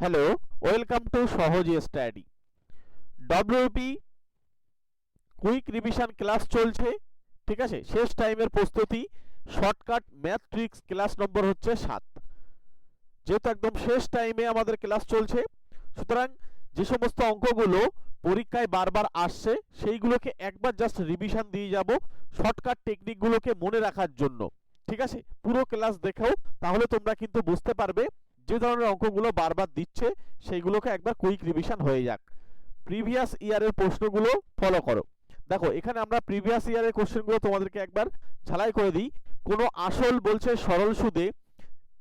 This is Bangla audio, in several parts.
Hello welcome to Sahaj study WP quick revision class চলছে, ঠিক আছে? শেষ টাইমের প্রস্তুতি শর্টকাট ম্যাথ ক্লাস নম্বর হচ্ছে সাত। যেহেতু একদম শেষ টাইমে আমাদের ক্লাস চলছে, সুতরাং যে সমস্ত অঙ্কগুলো পরীক্ষায় বারবার আসছে, সেইগুলোকে একবার জাস্ট রিভিশন দিয়ে যাব শর্টকাট টেকনিকগুলোকে মনে রাখার জন্য। ঠিক আছে? পুরো ক্লাস দেখেও, তাহলে তোমরা কিন্তু বুঝতে পারবে যে ধরনের অঙ্কগুলো বারবার দিচ্ছে, সেইগুলোকে একবার কুইক রিভিশন হয়ে যাক। প্রিভিয়াস ইয়ারের প্রশ্নগুলো ফলো করো। দেখো, এখানে আমরা প্রিভিয়াস ইয়ারের কোশ্চেনগুলো তোমাদেরকে একবার ঝালাই করে দিই। কোনো আসল বলছে সরল সুদে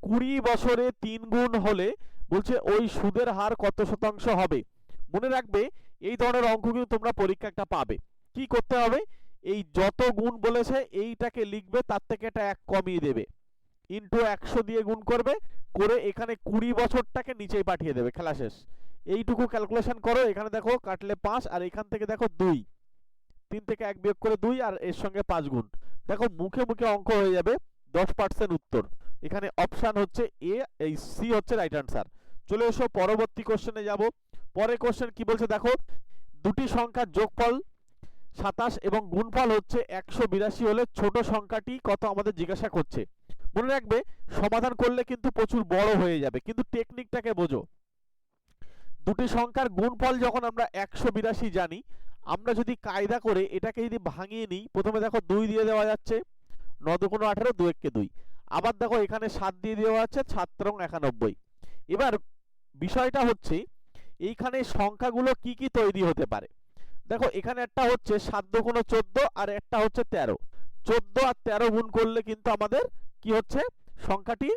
কুড়ি বছরে তিন গুণ হলে বলছে ওই সুদের হার কত শতাংশ হবে? মনে রাখবে, এই ধরনের অঙ্ক কিন্তু তোমরা পরীক্ষা একটা পাবে। কি করতে হবে? এই যত গুণ বলেছে, এইটাকে লিখবে, তার থেকে এটা এক কমিয়ে দেবে। ইন্টু একশো দিয়ে গুণ করবে, করে এখানে কুড়ি বছরটাকে নিচেই পাঠিয়ে দেবে, খেলা শেষ। এইটুকু ক্যালকুলেশন করো, এখানে দেখো কাটলে পাঁচ, আর এখান থেকে দেখো দুই। তিন থেকে এক বিয়োগ করে দুই, আর এর সঙ্গে পাঁচ গুণ। দেখো মুখে মুখে অঙ্ক হয়ে যাবে, দশ পার্সেন্ট উত্তর। এখানে অপশান হচ্ছে এ এই সি হচ্ছে রাইট আনসার চলে এসো পরবর্তী কোশ্চেনে যাব। পরের কোশ্চেন কি বলছে দেখো? দুটি সংখ্যার যোগফল সাতাশ এবং গুণফল হচ্ছে একশো বিরাশি হলে ছোট সংখ্যাটি কত আমাদের জিজ্ঞাসা করছে? মনে রাখবে, সমাধান করলে কিন্তু প্রচুর বড় হয়ে যাবে। কিন্তু টেকনিকটাকে বোঝো। দুটি সংখ্যার গুণফল যখন আমরা একশো বিরাশি জানি, আমরা যদি কায়দা করে এটাকে যদি ভাঙিয়ে নিই, প্রথমে দেখো দুই দিয়ে দেওয়া যাচ্ছে, ন দুগুণ আঠারো, দু এককে দুই। আবার দেখো এখানে সাত দিয়ে দেওয়া আছে সাত একানব্বই। এবার বিষয়টা হচ্ছে, এইখানে সংখ্যাগুলো কি কি তৈরি হতে পারে? দেখো এখানে একটা হচ্ছে সাত দুগুণ চোদ্দ, আর একটা হচ্ছে তেরো। চোদ্দ আর তেরো গুণ করলে কিন্তু আমাদের কি হচ্ছে? সংখ্যাটি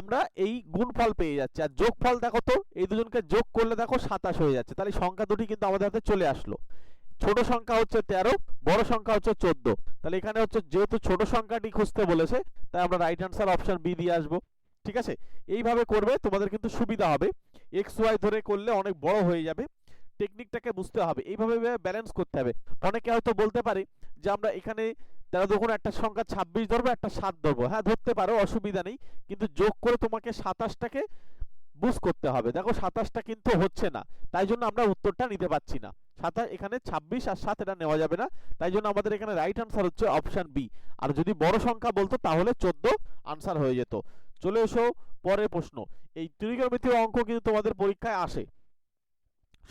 আমরা এই গুণফল পেয়ে যাচ্ছি। আর যোগফল দেখো তো, এই দুজনকে যোগ করলে দেখো সাতাশ হয়ে যাচ্ছে। তাহলে সংখ্যা দুটি কিন্তু আমাদের হাতে চলে আসলো। ছোট সংখ্যা হচ্ছে তেরো, বড় সংখ্যা হচ্ছে চোদ্দ। তাহলে এখানে হচ্ছে যেহেতু ছোট সংখ্যাটি খুঁজতে বলেছে, তাই আমরা রাইট আনসার অপশন বি দিয়ে আসব। ঠিক আছে? এইভাবে করবে তোমাদের কিন্তু সুবিধা হবে। এক্স ওয়াই ধরে করলে অনেক বড় হয়ে যাবে। টেকনিকটাকে বুঝতে হবে। এইভাবে ব্যালেন্স করতে হবে। অনেকে হয়তো বলতে পারে যে আমরা এখানে তেরো দুগুণ একটা সংখ্যা ছাব্বিশ ধরবো, একটা সাত ধরবো। হ্যাঁ ধরতে পারো, অসুবিধা নেই। কিন্তু যোগ করে তোমাকে সাতাশটাকে বুঝ করতে হবে। দেখো, সাতাশটা কিন্তু হচ্ছে না। তাই জন্য আমরা উত্তরটা নিতে পারছি না। সাতাশ এখানে ছাব্বিশ আর সাত এটা নেওয়া যাবে না। তাই জন্য আমাদের এখানে রাইট আনসার হচ্ছে অপশন বি আর যদি বড় সংখ্যা বলতো, তাহলে চোদ্দ আনসার হয়ে যেত। চলে এসো পরের প্রশ্ন। এই ত্রিকোণমিতির অঙ্ক কিন্তু তোমাদের পরীক্ষায় আসে।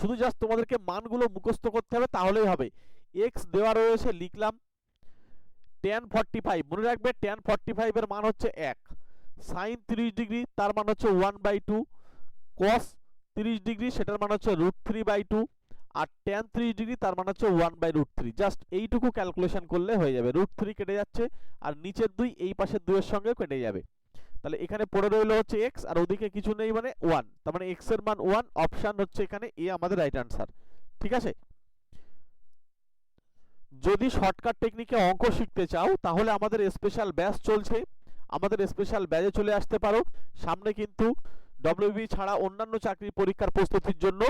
শুধু জাস্ট তোমাদেরকে মানগুলো মুখস্থ করতে হবে, তাহলেই হবে। এক্স দেওয়া রয়েছে, লিখলাম। টেন ফর্টি ফাইভ মনে রাখবে টেন ফর্টি ফাইভের মান হচ্ছে এক। সাইন তিরিশ ডিগ্রি, তার মান হচ্ছে ওয়ান বাই টু কস তিরিশ ডিগ্রি, সেটার মান হচ্ছে রুট থ্রি বাই টু আর টেন ত্রিশ ডিগ্রি, তার মানে হচ্ছে one by root three just এইটুকু ক্যালকুলেশন করলে হয়ে যাবে। রুট থ্রি কেটে যাচ্ছে, আর নিচের দুই, এই পাশের দুইয়ের সঙ্গে কেটে যাবে। তাহলে এখানে পড়ে রইল হচ্ছে এক্স আর ওদিকে কিছু নেই মানে ওয়ান তার মানে এক্সের মান ওয়ান অপশান হচ্ছে এখানে এ আমাদের রাইট আনসার ঠিক আছে? যদি শর্টকাট টেকনিকে অঙ্ক শিখতে চাও, তাহলে আমাদের স্পেশাল ব্যাচ চলছে। আমাদের স্পেশাল ব্যাচে চলে আসতে পারো। সামনে কিন্তু ডব্লিউবি ছাড়া অন্যান্য চাকরি পরীক্ষার প্রস্তুতির জন্য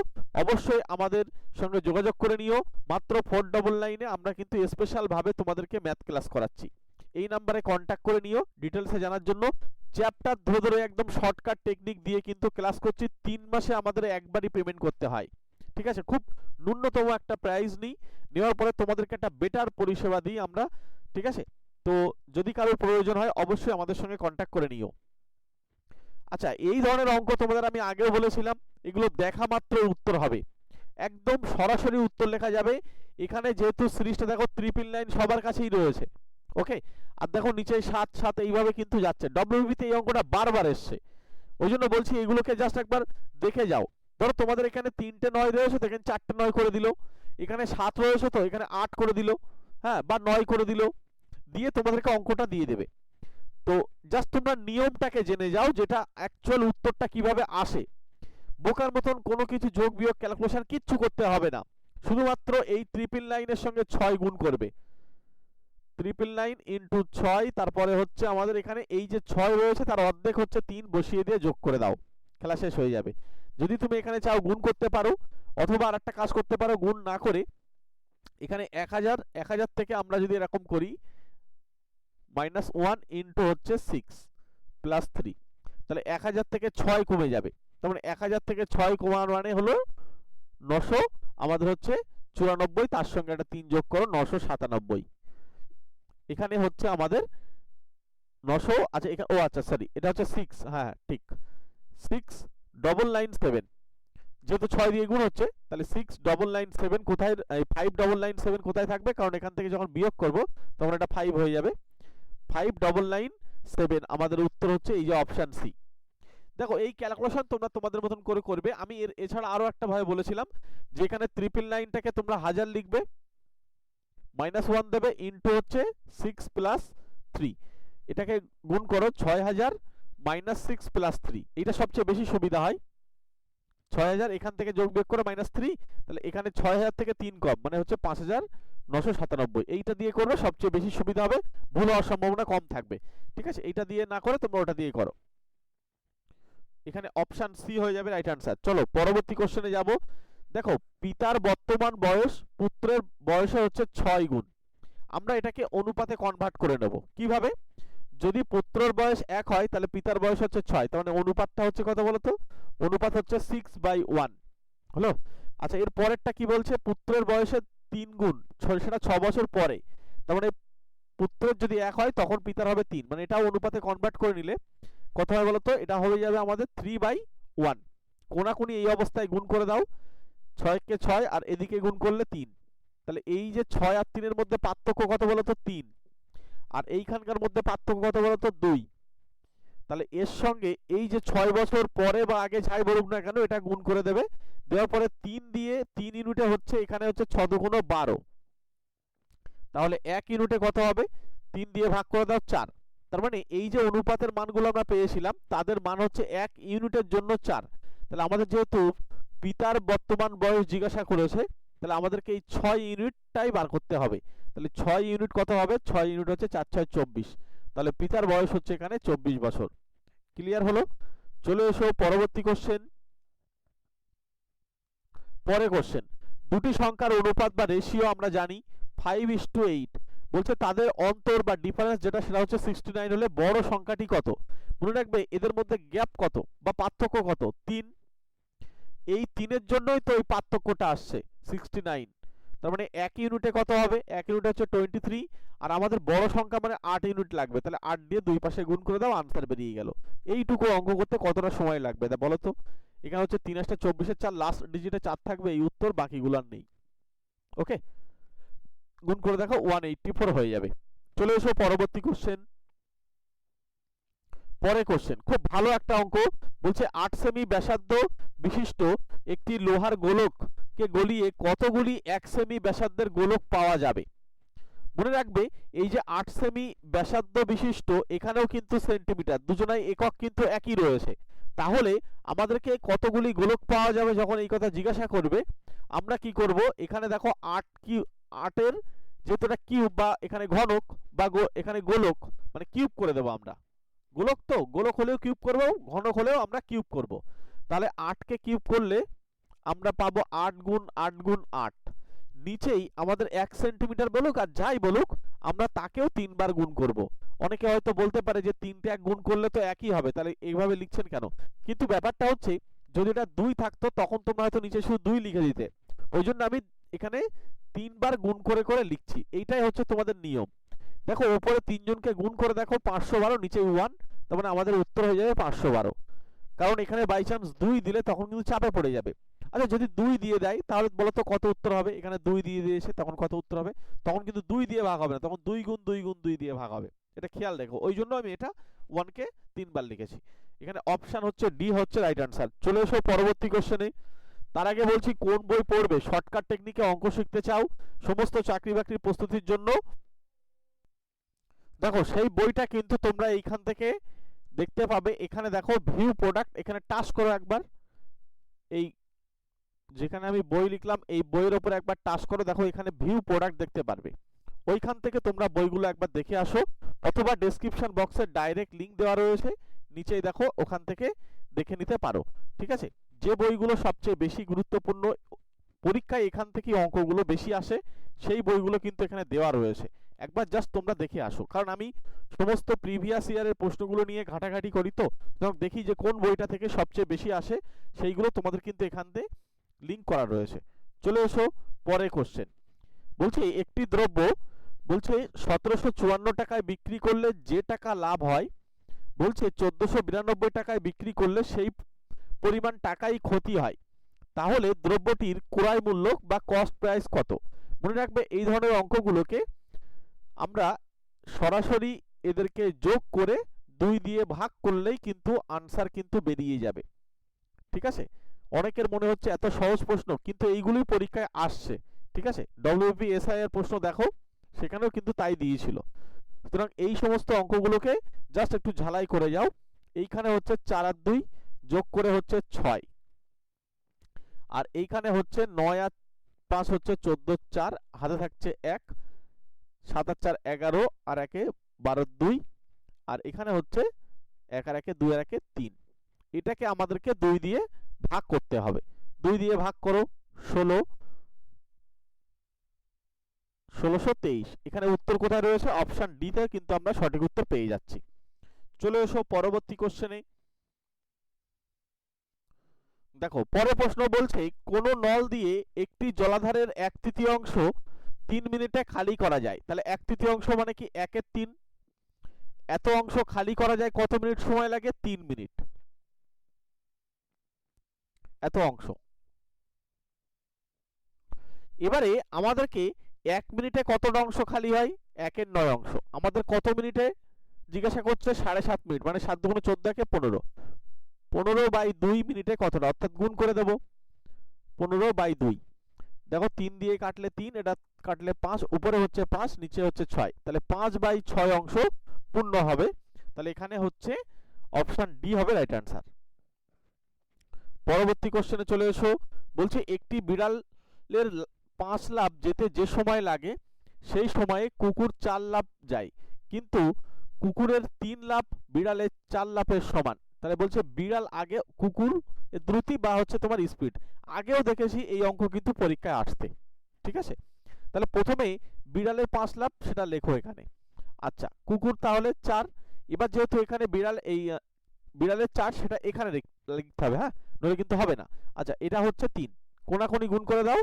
অবশ্যই আমাদের সঙ্গে যোগাযোগ করে নিও। মাত্র ফোর ডবল নাইনে আমরা কিন্তু স্পেশালভাবে তোমাদেরকে ম্যাথ ক্লাস করাচ্ছি। এই নাম্বারে কন্ট্যাক্ট করে নিও ডিটেলসে জানার জন্য। চ্যাপ্টার ধরে ধরে একদম শর্টকাট টেকনিক দিয়ে কিন্তু ক্লাস করছি। তিন মাসে আমাদের একবারই পেমেন্ট করতে হয়। ঠিক আছে? খুব ন্যূনতম একটা প্রাইস নিই। নেওয়ার পরে তোমাদেরকে একটা বেটার পরিষেবা দিই আমরা, ঠিক আছে? তো যদি কারোর প্রয়োজন হয়, অবশ্যই আমাদের সঙ্গে কন্ট্যাক্ট করে নিও। আচ্ছা এই ধরনের অঙ্ক তোমাদের আমি আগেও বলেছিলাম, এগুলো দেখা মাত্র উত্তর হবে। একদম সরাসরি উত্তর লেখা যাবে। এখানে যেহেতু সিরিজটা দেখো ত্রিপিল লাইন সবার কাছেই রয়েছে ওকে আর দেখো নিচে সাত সাত এইভাবে কিন্তু যাচ্ছে। ডব্লিউবিতে এই অঙ্কটা বারবার এসছে। ওই জন্য বলছি এগুলোকে জাস্ট একবার দেখে যাও। ধরো তোমাদের এখানে তিনটে নয় রয়েছে তো এখানে চারটে নয় করে দিল। এখানে সাত রয়েছে তো, এখানে আট করে দিল। হ্যাঁ বা নয় করে দিল। দিয়ে তোমাদেরকে অঙ্কটা দিয়ে দেবে। তো জাস্ট তোমরা নিয়মটাকে জেনে যাও, যেটা অ্যাকচুয়াল উত্তরটা কীভাবে আসে। বোকার মতন কোনো কিছু যোগ, বিয়োগ ক্যালকুলেশন কিচ্ছু করতে হবে না। শুধুমাত্র এই ট্রিপল লাইনের সঙ্গে ছয় গুণ করবে। ট্রিপল লাইন ইন্টু ছয়, তারপরে হচ্ছে আমাদের এখানে এই যে ছয় রয়েছে, তার অর্ধেক হচ্ছে তিন, বসিয়ে দিয়ে যোগ করে দাও। খেলা শেষ হয়ে যাবে। যদি তুমি এখানে চাও গুণ করতে পারো, অথবা আর একটা কাজ করতে পারো, গুণ না করে, এখানে এক হাজার এক হাজার থেকে আমরা যদি এরকম করি মাইনাস ওয়ান ইন্টু হচ্ছে সিক্স প্লাস থ্রি তাহলে এক হাজার থেকে ছয় কমে যাবে। তার মানে এক হাজার থেকে ছয় কমার মানে হলো নশো, আমাদের হচ্ছে চুরানব্বই, তার সঙ্গে একটা তিন যোগ করো, নশো সাতানব্বই। এখানে হচ্ছে আমাদের নশো আচ্ছা এখানে ও আচ্ছা সরি এটা হচ্ছে সিক্স হ্যাঁ ঠিক। সিক্স ডবল নাইন সেভেন যেহেতু ছয় দিয়ে গুণ হচ্ছে, তাহলে সিক্স ডবল নাইন সেভেন কোথায় ফাইভ ডবল নাইন সেভেন কোথায় থাকবে? কারণ এখান থেকে যখন বিয়োগ করব, তখন এটা ফাইভ হয়ে যাবে। ফাইভ ডবল নাইন সেভেন আমাদের উত্তর হচ্ছে এই যে অপশান সি দেখো, এই ক্যালকুলেশন তোমরা তোমাদের মতন করে করবে। আমি এর, এছাড়া আরও একটা ভাবে বলেছিলাম যে এখানে ট্রিপল নাইনটাকে তোমরা হাজার লিখবে মাইনাস ওয়ান দেবে ইন্টু হচ্ছে সিক্স প্লাস থ্রি এটাকে গুণ করো, ছয় হাজার মাইনাস সিক্স প্লাস থ্রি। এইটা সবচেয়ে বেশি সুবিধা হয়। ছয় হাজার, এখান থেকে যোগ বিয়োগ করে মাইনাস থ্রি, তাহলে এখানে ছয় হাজার থেকে তিন কম মানে হচ্ছে পাঁচ হাজার নশো সাতানব্বই। এইটা দিয়ে করবে সবচেয়ে বেশি সুবিধা হবে, ভুল হওয়ার সম্ভাবনা কম থাকবে। ঠিক আছে, এইটা দিয়ে না করে তোমরা ওটা দিয়ে করো। এখানে অপশান সি হয়ে যাবে রাইট আনসার চলো, পরবর্তী কোশ্চেনে যাব। দেখো, পিতার বর্তমান বয়স, পুত্রের বয়সে হচ্ছে ছয় গুণ। আমরা এটাকে অনুপাতে কনভার্ট করে নেব। কীভাবে? যদি পুত্রর বয়স এক হয়, তাহলে পিতার বয়স হচ্ছে ছয়। তার মানে অনুপাতটা হচ্ছে কত বলতো? অনুপাত হচ্ছে সিক্স বাই ওয়ান হলো? আচ্ছা এর পরেরটা কি বলছে? পুত্রের বয়সে তিন গুণ। সেটা ছ বছর পরে। তার মানে পুত্রের যদি এক হয়, তখন পিতার হবে তিন। মানে এটাও অনুপাতে কনভার্ট করে নিলে কত হয় বলতো? এটা হয়ে যাবে আমাদের থ্রি বাই ওয়ান কোনাকুনি এই অবস্থায় গুণ করে দাও। ছয়কে ছয় আর এদিকে গুণ করলে তিন। তাহলে এই যে ছয় আর তিনের মধ্যে পার্থক্য কত বলতো? তিন। আর এইখানকার মধ্যে পার্থক্য কত বলতো? দুই। তাহলে এর সঙ্গে এই যে ছয় বছর পরে বা আগে যাই বলুক না কেন, এটা গুণ করে দেবে। দেওয়ার পরে তিন দিয়ে তিন ইউনিটে হচ্ছে, এখানে হচ্ছে ছ দুগুণ বারো। তাহলে এক ইউনিটে কত হবে? তিন দিয়ে ভাগ করে দাও চার। তার মানে এই যে অনুপাতের মানগুলো আমরা পেয়েছিলাম, তাদের মান হচ্ছে এক ইউনিটের জন্য চার। তাহলে আমাদের যেহেতু পিতার বর্তমান বয়স জিজ্ঞাসা করেছে তাহলে আমাদেরকে এই ছয় ইউনিটটাই বার করতে হবে। তাহলে ছয় ইউনিট কত হবে? ছয় ইউনিট হচ্ছে চার ছয় চব্বিশ। তাহলে পিতার বয়স হচ্ছে এখানে চব্বিশ বছর। ক্লিয়ার হলো? চলে এসো পরবর্তী কোশ্চেন পরে কোশ্চেন দুটি সংখ্যার অনুপাত বা রেশিও আমরা জানি ফাইভ ইস টু এইট বলছে তাদের অন্তর বা ডিফারেন্স যেটা সেটা হচ্ছে সিক্সটি নাইন হলে বড় সংখ্যাটি কত? মনে রাখবে এদের মধ্যে গ্যাপ কত বা পার্থক্য কত? তিন। এই তিনের জন্যই তো এই পার্থক্যটা আসছে। সিক্সটি নাইন তার মানে এক ইউনিটে কত হবে? এক ইউনিট হচ্ছে টোয়েন্টি থ্রি আর আমাদের বড় সংখ্যা মানে আট ইউনিট লাগবে। তাহলে আট দিয়ে দুই পাশে গুণ করে দাও আনসার বেরিয়ে গেল। এইটুকু অঙ্ক করতে কতটা সময় লাগবে তা বলো তো? এখানে হচ্ছে তিন চব্বিশের চার লাস্ট ডিজিটে চার থাকবে, এই উত্তর নেই। ওকে গুণ করে দেখো ওয়ান এইটটি ফোর হয়ে যাবে। চলে এসো পরবর্তী কোশ্চেন পরে কোশ্চেন খুব ভালো একটা অঙ্ক। বলছে আট সেমি ব্যাসার্ধ বিশিষ্ট একটি লোহার গোলককে গলিয়ে কতগুলি এক সেমি ব্যাসার্ধের গোলক পাওয়া যাবে? মনে রাখবে, এই যে আট সেমি ব্যাসার্ধ বিশিষ্ট, এখানেও কিন্তু সেন্টিমিটার দুজনাই একক কিন্তু একই রয়েছে। তাহলে আমাদেরকে কতগুলি গোলক পাওয়া যাবে যখন এই কথা জিজ্ঞাসা করবে? আমরা কি করব? এখানে দেখো আট কি আটের যেহেতু এটা কিউব বা এখানে ঘনক বা এখানে গোলক মানে কিউব করে দেবো আমরা। গোলক তো, গোলক হলেও কিউব করব, ঘনক হলেও আমরা কিউব করব। তাহলে আটকে কিউব করলে আমরা পাবো আট গুণ আট গুণ আট। নিচেই আমাদের এক সেন্টিমিটার বলুক আর যাই বলুক, আমরা তাকেও তিনবার গুণ করব। অনেকে হয়তো বলতে পারে যে তিনটে এক গুণ করলে তো একই হবে, তাহলে এইভাবে লিখছেন কেন? কিন্তু ব্যাপারটা হচ্ছে, যদি এটা দুই থাকতো, তখন তোমরা হয়তো নিচে শুধু দুই লিখে দিতে। ওই জন্য আমি এখানে তিনবার গুণ করে করে লিখছি। এইটাই হচ্ছে তোমাদের নিয়ম। দেখো উপরে তিনজনকে গুণ করে দেখো, পাঁচশো বারো, নিচে ওয়ান, তার মানে আমাদের উত্তর হয়ে যাবে পাঁচশো বারো। কারণ এখানে বাই চান্স দুই দিলে তখন কিন্তু চাপে পড়ে যাবে। আচ্ছা যদি দুই দিয়ে দেয়, তাহলে বলো তো কত উত্তর হবে? এখানে দুই দিয়ে দিয়েছে তখন কত উত্তর হবে? তখন কিন্তু দুই দিয়ে ভাগ হবে না, তখন দুই গুণ দুই গুণ দুই দিয়ে ভাগ হবে। এটা খেয়াল রেখো। ওই জন্য আমি এটা ওয়ানকে তিনবার লিখেছি। এখানে অপশান হচ্ছে ডি হচ্ছে রাইট আনসার চলে এসো পরবর্তী কোশ্চেনে তার আগে বলছি কোন বই পড়বে? শর্টকাট টেকনিকে অঙ্ক শিখতে চাও? সমস্ত চাকরি বাকরির প্রস্তুতির জন্য? দেখো, সেই বইটা কিন্তু তোমরা এইখান থেকে দেখতে পাবে। এখানে দেখো ভিউ প্রোডাক্ট এখানে টাচ করো একবার। এই যেখানে আমি বই লিখলাম, এই বইয়ের ওপর একবার টাচ করো, দেখো এখানে ভিউ প্রোডাক্ট দেখতে পারবে। ওইখান থেকে তোমরা বইগুলো একবার দেখে আসো, অথবা ডেসক্রিপশন বক্সে ডাইরেক্ট লিংক দেওয়া রয়েছে, নিচেই দেখো, ওখান থেকে দেখে নিতে পারো, ঠিক আছে? যে বইগুলো সবচেয়ে বেশি গুরুত্বপূর্ণ, পরীক্ষায় এখান থেকে অঙ্কগুলো বেশি আসে, সেই বইগুলো কিন্তু এখানে দেওয়া রয়েছে। একবার জাস্ট তোমরা দেখে আসো, কারণ আমি সমস্ত প্রিভিয়াস ইয়ারের প্রশ্নগুলো নিয়ে ঘাটাঘাটি করি তো দেখি যে কোন বইটা থেকে সবচেয়ে বেশি আসে, সেইগুলো তোমাদের কিন্তু এখান দিয়ে লিঙ্ক করা রয়েছে। চলে এসো পরে কোশ্চেন বলছে, একটি দ্রব্য বলছে, সতেরোশো চুয়ান্ন টাকায় বিক্রি করলে যে টাকা লাভ হয়, বলছে, চোদ্দোশো বিরানব্বই টাকায় বিক্রি করলে সেই পরিমাণ টাকাই ক্ষতি হয়। তাহলে দ্রব্যটির ক্রয় মূল্য বা কস্ট প্রাইস কত? মনে রাখবে, এই ধরনের অঙ্কগুলোকে আমরা সরাসরি এদেরকে যোগ করে দুই দিয়ে ভাগ করলেই কিন্তু আনসার কিন্তু বেরিয়ে যাবে। ঠিক আছে? অনেকের মনে হচ্ছে এত সহজ প্রশ্ন, কিন্তু এইগুলোই পরীক্ষায় আসছে, ঠিক আছে? ডব্লিউপি এসআই এর প্রশ্ন দেখো, সেখানেও কিন্তু তাই দিয়েছিল। সুতরাং এই সমস্ত অঙ্কগুলোকে জাস্ট একটু ঝালাই করে যাও। এইখানে হচ্ছে চার আর দুই যোগ করে হচ্ছে ছয়। আর এইখানে হচ্ছে নয় আর পাঁচ হচ্ছে চোদ্দ চার, হাতে থাকছে এক, সাত আর চার এগারো, আর একে বারো দুই, আর এখানে হচ্ছে এক আর একে দুই আর একে তিন। এটাকে আমাদেরকে দুই দিয়ে ভাগ করতে হবে। দুই দিয়ে ভাগ করো, ষোলো। ষোলোশো তেইশ। এখানে উত্তর কোথায় রয়েছে? অপশন ডিতে কিন্তু আমরা সঠিক উত্তর পেয়ে যাচ্ছি। চলে এসো পরবর্তী কোশ্চেনে। দেখো, পরের প্রশ্ন বলছে, কোন নল দিয়ে একটি জলাধারের এক তৃতীয়াংশ তিন মিনিটে খালি করা যায়। তাহলে এক তৃতীয়াংশ মানে কি? একের তিন। এত অংশ খালি করা যায় কত মিনিট সময় লাগে? তিন মিনিট। এত অংশ। এবারে আমাদেরকে এক মিনিটে কতটা অংশ খালি হয়? একের নয় অংশ। আমাদের কত মিনিটে? জিজ্ঞাসা করছে সাড়ে সাত মিনিট মানে সাত দুগুণে চোদ্দ একে পনেরো। পনেরো বাই দুই মিনিটে কতটা? অর্থাৎ গুণ করে দেব। পনেরো বাই দুই। দেখো তিন দিয়ে কাটলে তিন, এটা কাটলে পাঁচ, উপরে হচ্ছে পাঁচ, নিচে হচ্ছে ছয়। তাহলে পাঁচ বাই ছয় অংশ পূর্ণ হবে। তাহলে এখানে হচ্ছে অপশন ডি হবে রাইট অ্যান্সার। পরবর্তী কোশ্চেনে চলে এসো। বলছে একটি বিড়ালের পাঁচ লাভ যেতে যে সময় লাগে, সেই সময়ে কুকুর চার লাভ যায়। কিন্তু কুকুরের তিন লাভ বিড়ালের চার লাভের সমান। তাহলে বলছে বিড়াল আগে কুকুর দ্রুতি বা হচ্ছে তোমার স্পিড আগেও দেখেছি এই অঙ্ক কিন্তু পরীক্ষায় আসতে। ঠিক আছে? তাহলে প্রথমে বিড়ালের পাঁচ লাভ সেটা লেখো এখানে। আচ্ছা কুকুর তাহলে চার। এবার যেহেতু এখানে বিড়াল এই বিড়ালের চার সেটা এখানে লিখতে হবে হ্যাঁ? নইলে কিন্তু হবে না। আচ্ছা এটা হচ্ছে তিন। কোনাকুনি গুণ করে দাও।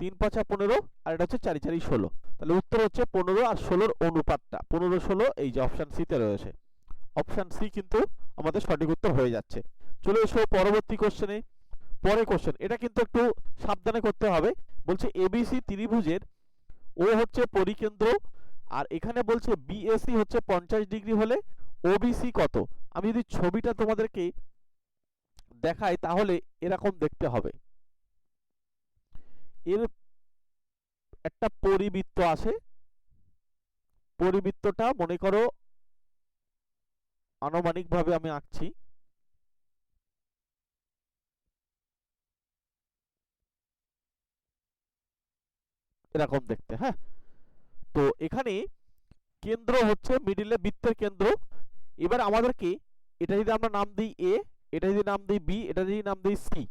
তিন পাঁচা পনেরো, আর এটা হচ্ছে চারি চারি ষোলো। তাহলে উত্তর হচ্ছে পনেরো আর ষোলোর অনুপাতটা। পনেরো ষোলো, এই যে অপশান সিতে রয়েছে। অপশান সি কিন্তু আমাদের সঠিক উত্তর হয়ে যাচ্ছে। চলে এসো পরবর্তী কোশ্চেনে পরে কোশ্চেন এটা কিন্তু একটু সাবধানে করতে হবে। বলছে এবিসি ত্রিভুজের ও হচ্ছে পরিকেন্দ্র, আর এখানে বলছে বিএসি হচ্ছে পঞ্চাশ ডিগ্রি হলে ওবিসি কত? আমি যদি ছবিটা তোমাদেরকে দেখাই তাহলে এরকম দেখতে হবে। এর একটা পরিবৃত্ত আছে। পরিবৃত্তটা মনে করো আনুমানিকভাবে আমি আঁকছি। এরকম দেখতে হ্যাঁ? তো এখানে কেন্দ্র হচ্ছে মিডিলে বৃত্তের কেন্দ্র। এবার আমাদেরকে, এটা যদি আমরা নাম দিই এ এটা যদি নাম দিই বি এটা যদি নাম দিই সি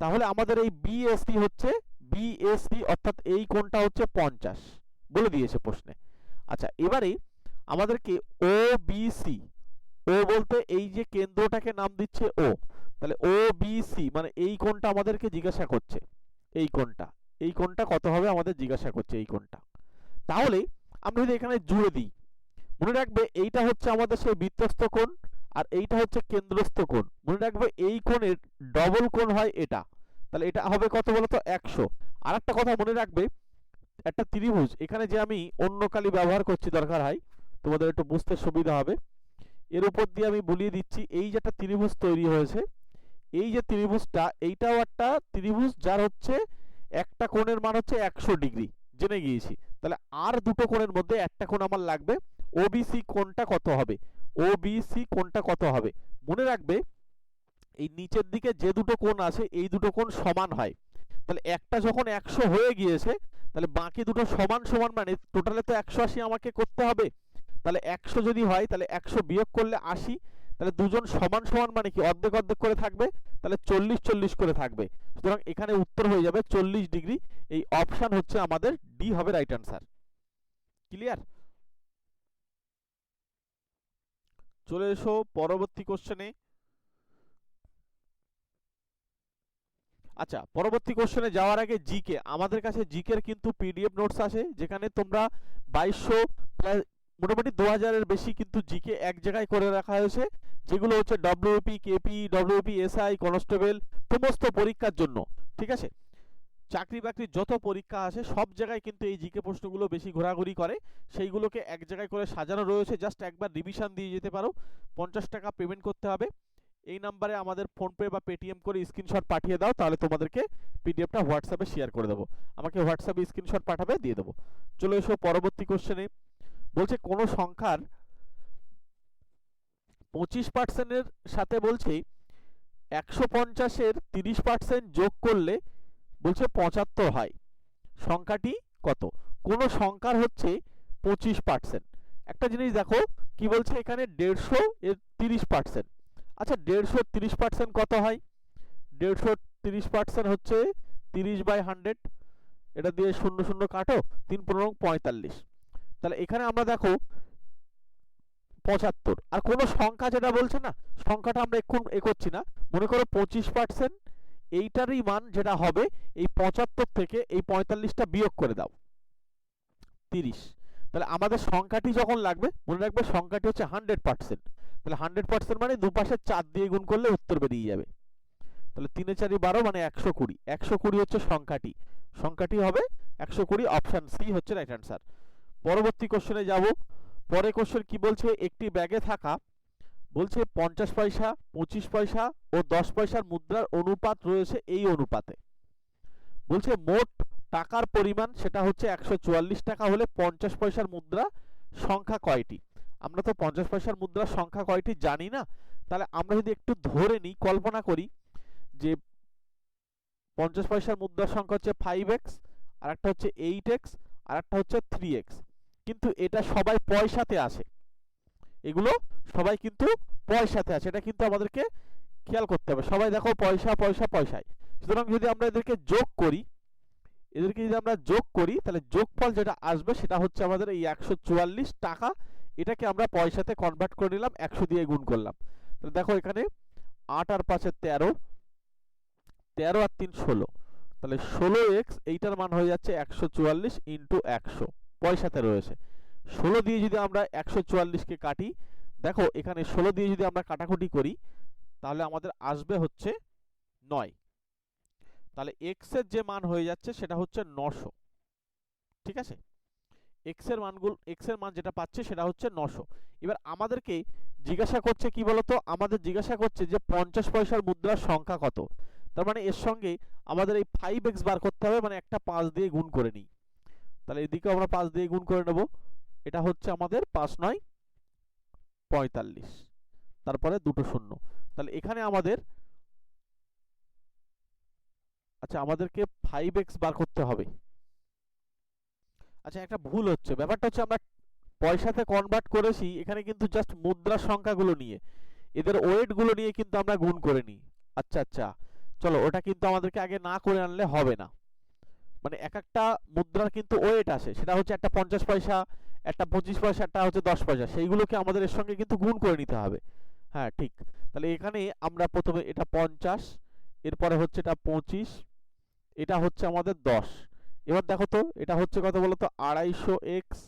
তাহলে আমাদের এই বিএসি হচ্ছে বিএসি অর্থাৎ এই কোণটা হচ্ছে পঞ্চাশ। বলে দিয়েছে প্রশ্নে। আচ্ছা এবারে আমাদেরকে ও বিসি ও বলতে এই যে কেন্দ্রটাকে নাম দিচ্ছে ও তাহলে ও বিসি মানে এই কোণটা আমাদেরকে জিজ্ঞাসা করছে। এই কোণটা এই কোণটা কত হবে আমাদের জিজ্ঞাসা করছে এই কোণটা। তাহলে আমরা যদি এখানে জুড়ে দিই, মনে রাখবে এইটা হচ্ছে আমাদের সেই বৃত্তস্থ কোণ আর এইটা হচ্ছে কেন্দ্রস্থ কোণ। মনে রাখবে এই কোণের ডবল কোণ হয় এটা। তাহলে এটা হবে কত বলতো? একশো। আর একটা কথা মনে রাখবে, একটা ত্রিভুজ, এখানে যে আমি অন্য কালি ব্যবহার করছি দরকার হয়, তোমাদের একটু বুঝতে সুবিধা হবে। এর উপর দিয়ে আমি বলিয়ে দিচ্ছি, এই যে একটা ত্রিভুজ তৈরি হয়েছে, এই যে ত্রিভুজটা, এইটাও একটা ত্রিভুজ যার হচ্ছে একটা কোণের মান হচ্ছে একশো ডিগ্রি। জেনে গিয়েছি। তাহলে আর দুটো কোণের মধ্যে একটা কোণ আমার লাগবে। ওবিসি কোণটা কত হবে? ওবিসি কোনটা কত হবে? মনে রাখবে, এই নিচের দিকে যে দুটো কোণ আছে, এই দুটো কোণ সমান হয়। তাহলে একটা যখন একশো হয়ে গিয়েছে, তাহলে বাকি দুটো সমান সমান মানে টোটালে তো একশো আশি আমাকে করতে হবে। তাহলে একশো যদি হয়, তাহলে একশো বিয়োগ করলে আশি। তাহলে দুজন সমান সমান মানে কি? অর্ধেক অর্ধেক করে থাকবে, তাহলে চল্লিশ চল্লিশ করে থাকবে। সুতরাং এখানে উত্তর হয়ে যাবে চল্লিশ ডিগ্রি। এই অপশান হচ্ছে আমাদের ডি হবে রাইট অ্যান্সার ক্লিয়ার চলে এসো পরবর্তী কোশ্চেনে আচ্ছা পরবর্তী কোশ্চেনে যাওয়ার আগে জিকে আমাদের কাছে জিকের কিন্তু পিডিএফ নোটস আছে যেখানে তোমরা বাইশশো মোটামুটি দু হাজারের বেশি কিন্তু জিকে এক জায়গায় করে রাখা হয়েছে, যেগুলো হচ্ছে WP KP WP SI constable সমস্ত পরীক্ষার জন্য, ঠিক আছে? চাকরি বাকরির যত পরীক্ষা আসে, সব জায়গায় কিন্তু এই জিকে প্রশ্নগুলো বেশি ঘোরাঘুরি করে। সেইগুলোকে এক জায়গায় করে সাজানো রয়েছে। জাস্ট একবার রিভিশন দিয়ে যেতে পারো। পঞ্চাশ টাকা পেমেন্ট করতে হবে। এই নাম্বারে আমাদের ফোনপে বা পেটিএম করে স্ক্রিনশট পাঠিয়ে দাও, তাহলে তোমাদেরকে পিডিএফটা হোয়াটসঅ্যাপে শেয়ার করে দেবো। আমাকে হোয়াটসঅ্যাপে স্ক্রিনশট পাঠাবে, দিয়ে দেবো। চলে এসো পরবর্তী কোশ্চেনে বলছে, কোনো সংখ্যার পঁচিশ পার্সেন্টের সাথে বলছে, একশো পঞ্চাশের তিরিশ পার্সেন্ট যোগ করলে বলছে পঁচাত্তর হয়। সংখ্যাটি কত? কোন সংখ্যার হচ্ছে পঁচিশ পার্সেন্ট একটা জিনিস দেখো, কি বলছে এখানে? দেড়শো এর তিরিশ পার্সেন্ট আচ্ছা দেড়শো তিরিশ পার্সেন্ট কত হয়? দেড়শো তিরিশ পার্সেন্ট হচ্ছে তিরিশ বাই হান্ড্রেড। এটা দিয়ে শূন্য শূন্য কাটো, তিন পনেরো পঁয়তাল্লিশ। তাহলে এখানে আমরা দেখো পঁচাত্তর। আর কোনো সংখ্যা যেটা বলছে না, সংখ্যাটা আমরা এখন করছি না। মনে করো পঁচিশ পার্সেন্ট এইটারই মান যেটা হবে, এই পঁচাত্তর থেকে এই পঁয়তাল্লিশটা বিয়োগ করে দাও। তিরিশ। তাহলে আমাদের সংখ্যাটি যখন লাগবে, মনে রাখবে সংখ্যাটি হচ্ছে হান্ড্রেড পার্সেন্ট তাহলে হান্ড্রেড পার্সেন্ট মানে দুপাশে চার দিয়ে গুণ করলে উত্তর বেরিয়ে যাবে। তাহলে তিনে চারি বারো মানে একশো কুড়ি। একশো কুড়ি হচ্ছে সংখ্যাটি। সংখ্যাটি হবে একশো কুড়ি অপশান সি হচ্ছে রাইট অ্যান্সার পরবর্তী কোশ্চেনে যাব। পরে কোশ্চেন কি বলছে? একটি ব্যাগে থাকা বলছে পঞ্চাশ পয়সা, পঁচিশ পয়সা ও দশ পয়সার মুদ্রার অনুপাত রয়েছে এই অনুপাতে। বলছে মোট টাকার পরিমাণ সেটা হচ্ছে একশো চুয়াল্লিশ টাকা হলে পঞ্চাশ পয়সার মুদ্রা সংখ্যা কয়টি? আমরা তো পঞ্চাশ পয়সার মুদ্রার সংখ্যা কয়টি জানি না। তাহলে আমরা যদি একটু ধরে নিই, কল্পনা করি যে পঞ্চাশ পয়সার মুদ্রার সংখ্যা হচ্ছে ফাইভ এক্স আর একটা হচ্ছে এইট এক্স আর একটা হচ্ছে থ্রি এক্স কিন্তু এটা সবাই পয়সাতে আসে। এগুলো সবাই কিন্তু পয়সাতে আছে। এটা কিন্তু আমাদেরকে খেয়াল করতে হবে। সবাই দেখো পয়সা পয়সা, পয়সায়। সুতরাং যদি আমরা এদেরকে যোগ করি, এদেরকে যদি আমরা যোগ করি, তাহলে যোগফল যেটা আসবে সেটা হচ্ছে আমাদের এই একশো চুয়াল্লিশ টাকা। এটাকে আমরা পয়সাতে কনভার্ট করে নিলাম, একশো দিয়ে গুণ করলাম। তাহলে দেখো এখানে আট আর পাঁচে তেরো তেরো আর তিন ষোলো। তাহলে ষোলো এক্স, এইটার মান হয়ে যাচ্ছে একশো চুয়াল্লিশ ইন্টু একশো। পয়সাতে রয়েছে। ষোলো দিয়ে যদি আমরা একশো চুয়াল্লিশকে কাটি, দেখো এখানে ষোলো দিয়ে যদি আমরা কাটাকুটি করি, তাহলে আমাদের আসবে হচ্ছে নয়। তাহলে এক্সের যে মান হয়ে যাচ্ছে সেটা হচ্ছে নশো। ঠিক আছে? এক্সের মানগুলো এক্সের মান যেটা পাচ্ছে সেটা হচ্ছে নশো। এবার আমাদেরকে জিজ্ঞাসা করছে কি বলতো? আমাদের জিজ্ঞাসা করছে যে পঞ্চাশ পয়সার মুদ্রার সংখ্যা কত? তার মানে এর সঙ্গে আমাদের এই ফাইভ এক্স বার করতে হবে মানে একটা পাঁচ দিয়ে গুণ করে নিই। তাহলে এদিকে আমরা পাঁচ দিয়ে গুণ করে নেব। এটা হচ্ছে আমাদের পাঁচ নয় পঁয়তাল্লিশ। তারপরে দুটো শূন্য। তাহলে এখানে আমাদের আচ্ছা আমাদেরকে ফাইভ এক্স বার করতে হবে। আচ্ছা একটা ভুল হচ্ছে। ব্যাপারটা হচ্ছে আমরা পয়সাতে কনভার্ট করেছি, এখানে কিন্তু জাস্ট মুদ্রার সংখ্যাগুলো নিয়ে। এদের ওয়েটগুলো নিয়ে কিন্তু আমরা গুণ করে নিই। আচ্ছা আচ্ছা। চলো, ওটা কিন্তু আমাদেরকে আগে না করে আনলে হবে না। মানে এক একটা মুদ্রার কিন্তু ওয়েট আসে। সেটা হচ্ছে একটা পঞ্চাশ পয়সা একটা পঁচিশ পয়সা, একটা হচ্ছে দশ পয়সা, সেইগুলোকে আমাদের এর সঙ্গে কিন্তু গুণ করে নিতে হবে। হ্যাঁ ঠিক। তাহলে এখানে আমরা প্রথমে এটা পঞ্চাশ, এরপরে হচ্ছে এটা পঁচিশ, এটা হচ্ছে আমাদের দশ। এবার দেখো তো, এটা হচ্ছে কত বলো তো? আড়াইশো এক্স,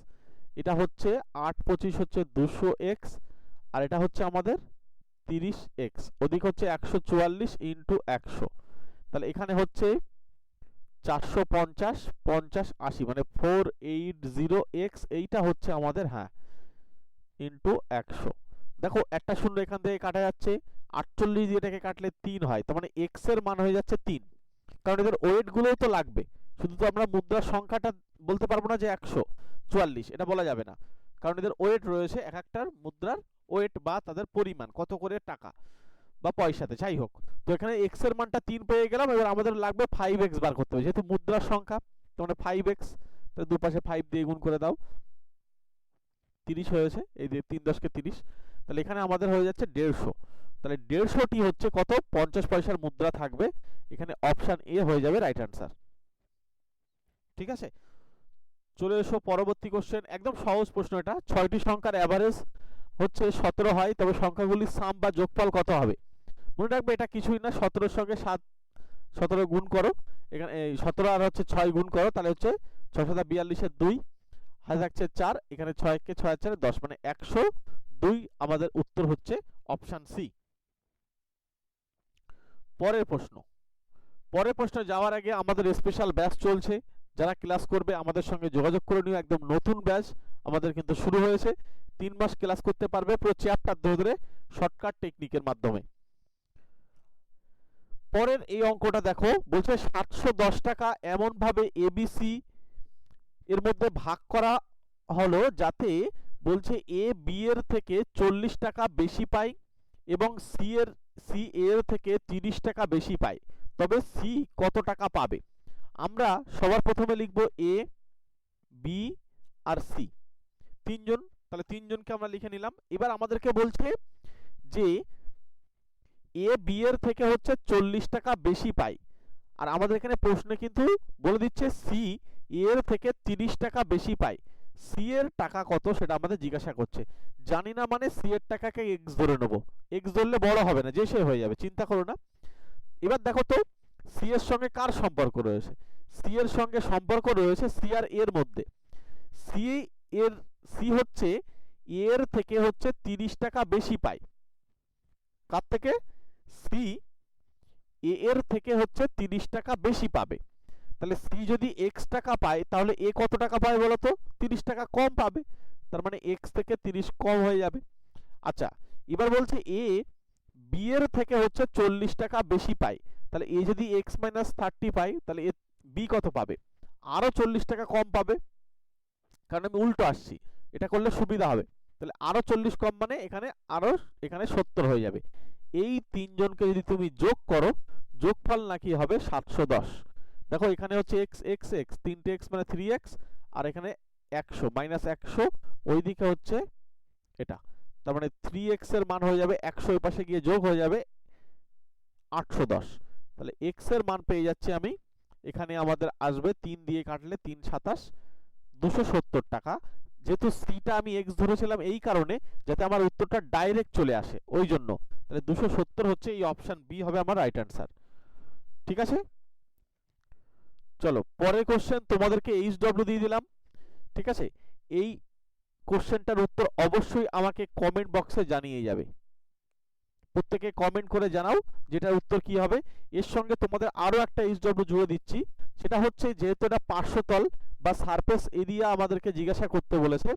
এটা হচ্ছে আট পঁচিশ হচ্ছে দুশো এক্স, আর এটা হচ্ছে আমাদের তিরিশ এক্স। ওদিক হচ্ছে একশো চুয়াল্লিশ ইন্টু একশো। তাহলে এখানে হচ্ছে চারশো পঞ্চাশ পঞ্চাশ আশি মানে ফোর এইট জিরো এক্স এইটা হচ্ছে আমাদের হ্যাঁ ইন্টু একশো। দেখো, একটা শূন্য এখান থেকে কাটা যাচ্ছে, আটচল্লিশ এটাকে কাটলে তিন হয়, তার মানে এক্সের মান হয়ে যাচ্ছে তিন। কারণ এদের ওয়েটগুলোও তো লাগবে, শুধু তো আমরা মুদ্রার সংখ্যাটা বলতে পারব না যে একশো, চুয়াল্লিশ, এটা বলা যাবে না। কারণ এদের ওয়েট রয়েছে এক একটার মুদ্রার ওয়েট বা তাদের পরিমাণ, কত করে টাকা। বা পয়সাতে, যাই হোক। তো এখানে এক্সের মানটা তিন পেয়ে গেলাম, এবার আমাদের লাগবে ফাইভ এক্স বার করতে হবে। যেহেতু মুদ্রার সংখ্যা তো মানে ফাইভ এক্স তাহলে দুপাশে ফাইভ দিয়ে গুণ করে দাও। তিরিশ হয়েছে, এই যে তিন দশকে তিরিশ। তাহলে এখানে আমাদের হয়ে যাচ্ছে দেড়শো। তাহলে দেড়শোটি হচ্ছে কত? পঞ্চাশ পয়সার মুদ্রা থাকবে। এখানে অপশান এ হয়ে যাবে রাইট অ্যান্সার ঠিক আছে? চলে এসো পরবর্তী কোশ্চেন একদম সহজ প্রশ্ন এটা। ছয়টি সংখ্যার অ্যাভারেজ হচ্ছে সতেরো হয়, তবে সংখ্যাগুলির সাম বা যোগফল কত হবে? মনে রাখবে এটা কিছুই না, সতেরোর সঙ্গে সাত, সতেরো গুণ করো। এখানে এই সতেরো আর হচ্ছে ছয় গুণ করো, তাহলে হচ্ছে ছয় সাতা বিয়াল্লিশের দুই, হাতে থাকছে চার, এখানে ছয়কে ছয় চারে দশ মানে একশো দুই আমাদের উত্তর হচ্ছে অপশান সি পরের প্রশ্ন। পরের প্রশ্ন যাওয়ার আগে আমাদের স্পেশাল ব্যাচ চলছে। যারা ক্লাস করবে, আমাদের সঙ্গে যোগাযোগ করে নিও, একদম নতুন ব্যাচ আমাদের কিন্তু শুরু হয়েছে। তিন মাস ক্লাস করতে পারবে পুরো চ্যাপ্টার ধরে ধরে শর্টকাট টেকনিকের মাধ্যমে। পরের এই অঙ্কটা দেখো, বলছে সাতশো দশ টাকা এমনভাবে এবিসি এর মধ্যে ভাগ করা হলো যাতে বলছে এ বি এর থেকে চল্লিশ টাকা বেশি পায় এবং সি এর সি এর থেকে তিরিশ টাকা বেশি পায়। তবে সি কত টাকা পাবে? আমরা সবার প্রথমে লিখব এ বি আর সি তিনজন, তাহলে তিনজনকে আমরা লিখে নিলাম। এবার আমাদেরকে বলছে যে এ বি এর থেকে হচ্ছে চল্লিশ টাকা বেশি পায় আর আমাদের এখানে প্রশ্নে কিন্তু বলে দিচ্ছে সি এর থেকে তিরিশ টাকা বেশি পায় সি এর টাকা কত সেটা আমাদের জিজ্ঞাসা করছে। জানি না মানে সি এর টাকাকে এক্স ধরে নেব। এক্স ধরলে বড় হবে না, যে সে হয়ে যাবে, চিন্তা করো না। এবার দেখো তো সি এর সঙ্গে কার সম্পর্ক রয়েছে? সি এর সঙ্গে সম্পর্ক রয়েছে সি আর এর মধ্যে। সি এর সি হচ্ছে এর থেকে হচ্ছে তিরিশ টাকা বেশি পায় কার থেকে? সি এ এর থেকে হচ্ছে তিরিশ টাকা বেশি পাবে। তাহলে সি যদি এক্স টাকা পায়, তাহলে এ কত টাকা পায় বলো তো? তিরিশ টাকা কম পাবে। তার মানে এক্স থেকে তিরিশ কম হয়ে যাবে। আচ্ছা এবার বলছে এ বি এর থেকে হচ্ছে চল্লিশ টাকা বেশি পায়। তাহলে এ যদি এক্স মাইনাস থার্টি পায়, তাহলে এ বি কত পাবে? আরও চল্লিশ টাকা কম পাবে। কারণ আমি উল্টো আসছি। এটা করলে সুবিধা হবে। তাহলে আরও চল্লিশ কম মানে এখানে আরও এখানে সত্তর হয়ে যাবে। এই তিনজনকে যদি তুমি যোগ করো, যোগফল নাকি হবে সাতশো দশ। দেখো, এখানে হচ্ছে এক্স এক্স এক্স তিনটে এক্স মানে থ্রি এক্স আর এখানে একশো মাইনাস একশো, ওইদিকে হচ্ছে এটা। তার মানে থ্রি এক্সের মান হয়ে যাবে একশো পাশে গিয়ে যোগ হয়ে যাবে আটশো দশ। তাহলে এক্সের মান পেয়ে যাচ্ছি আমি, এখানে আমাদের আসবে তিন দিয়ে কাটলে তিন সাতাশ, দুশো সত্তর টাকা। যেহেতু সিটা আমি এক্স ধরেছিলাম এই কারণে, যাতে আমার উত্তরটা ডাইরেক্ট চলে আসে, ওই জন্য। তাহলে দুশো সত্তর হচ্ছে এই অপশান বি হবে আমার রাইট অ্যান্সার ঠিক আছে? চলো, পরের কোশ্চেন তোমাদেরকে এইচ ডব্লিউ দিয়ে দিলাম। ঠিক আছে? এই কোশ্চেনটার উত্তর অবশ্যই আমাকে কমেন্ট বক্সে জানিয়ে যাবে। প্রত্যেকে কমেন্ট করে জানাও যেটার উত্তর কি হবে। এর সঙ্গে তোমাদের আরও একটা এইচ ডব্লিউ জুড়ে দিচ্ছি। সেটা হচ্ছে, যেহেতু এটা পার্শ্বতল বা সারফেস এরিয়া আমাদেরকে জিজ্ঞাসা করতে বলেছে,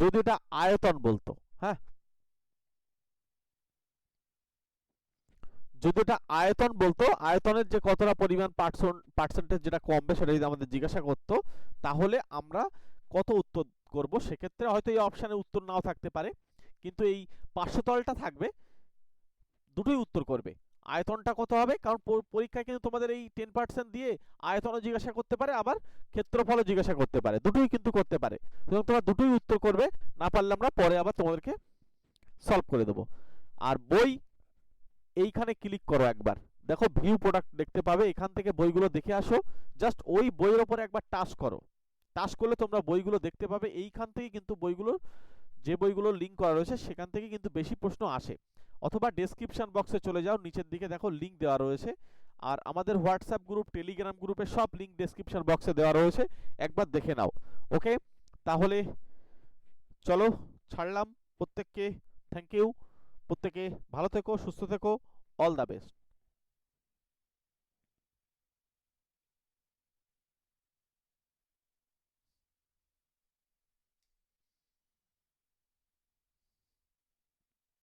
যদি এটা আয়তন বলতো হ্যাঁ? যদি এটা আয়তন বলতো, আয়তনের যে কতটা পরিমাণ পার্সেন্টেজ যেটা কমবে সেটা যদি আমাদের জিজ্ঞাসা করতো, তাহলে আমরা কত উত্তর করব? সেক্ষেত্রে হয়তো এই অপশানে উত্তর নাও থাকতে পারে, কিন্তু এই পার্শ্বতলটা থাকবে, দুটোই উত্তর করবে। আয়তনটা কত হবে? কারণ পরীক্ষায় কিন্তু তোমাদের এই টেন পার্সেন্ট দিয়ে আয়তনও জিজ্ঞাসা করতে পারে, আবার ক্ষেত্রফলও জিজ্ঞাসা করতে পারে। দুটোই কিন্তু করতে পারে। সুতরাং তোমরা দুটোই উত্তর করবে, না পারলে আমরা পরে আবার তোমাদেরকে সলভ করে দেবো। আর বই এইখানে ক্লিক করো একবার। দেখো ভিউ প্রোডাক্ট দেখতে পাবে, এখান থেকে বইগুলো দেখে আসো। জাস্ট ওই বইয়ের ওপরে একবার টাচ করো। টাচ করলে তোমরা বইগুলো দেখতে পাবে। এইখান থেকে কিন্তু বইগুলোর, যে বইগুলোর লিঙ্ক করা রয়েছে, সেখান থেকে কিন্তু বেশি প্রশ্ন আসে। অথবা ডেসক্রিপশন বক্সে চলে যাও, নিচের দিকে দেখো লিঙ্ক দেওয়া রয়েছে। আর আমাদের হোয়াটসঅ্যাপ গ্রুপ টেলিগ্রাম গ্রুপে সব লিঙ্ক ডেসক্রিপশন বক্সে দেওয়া রয়েছে। একবার দেখে নাও ওকে তাহলে চলো, ছাড়লাম। প্রত্যেককে থ্যাংক ইউ প্রত্যেকে ভালো থেকো, সুস্থ থেকো। All the best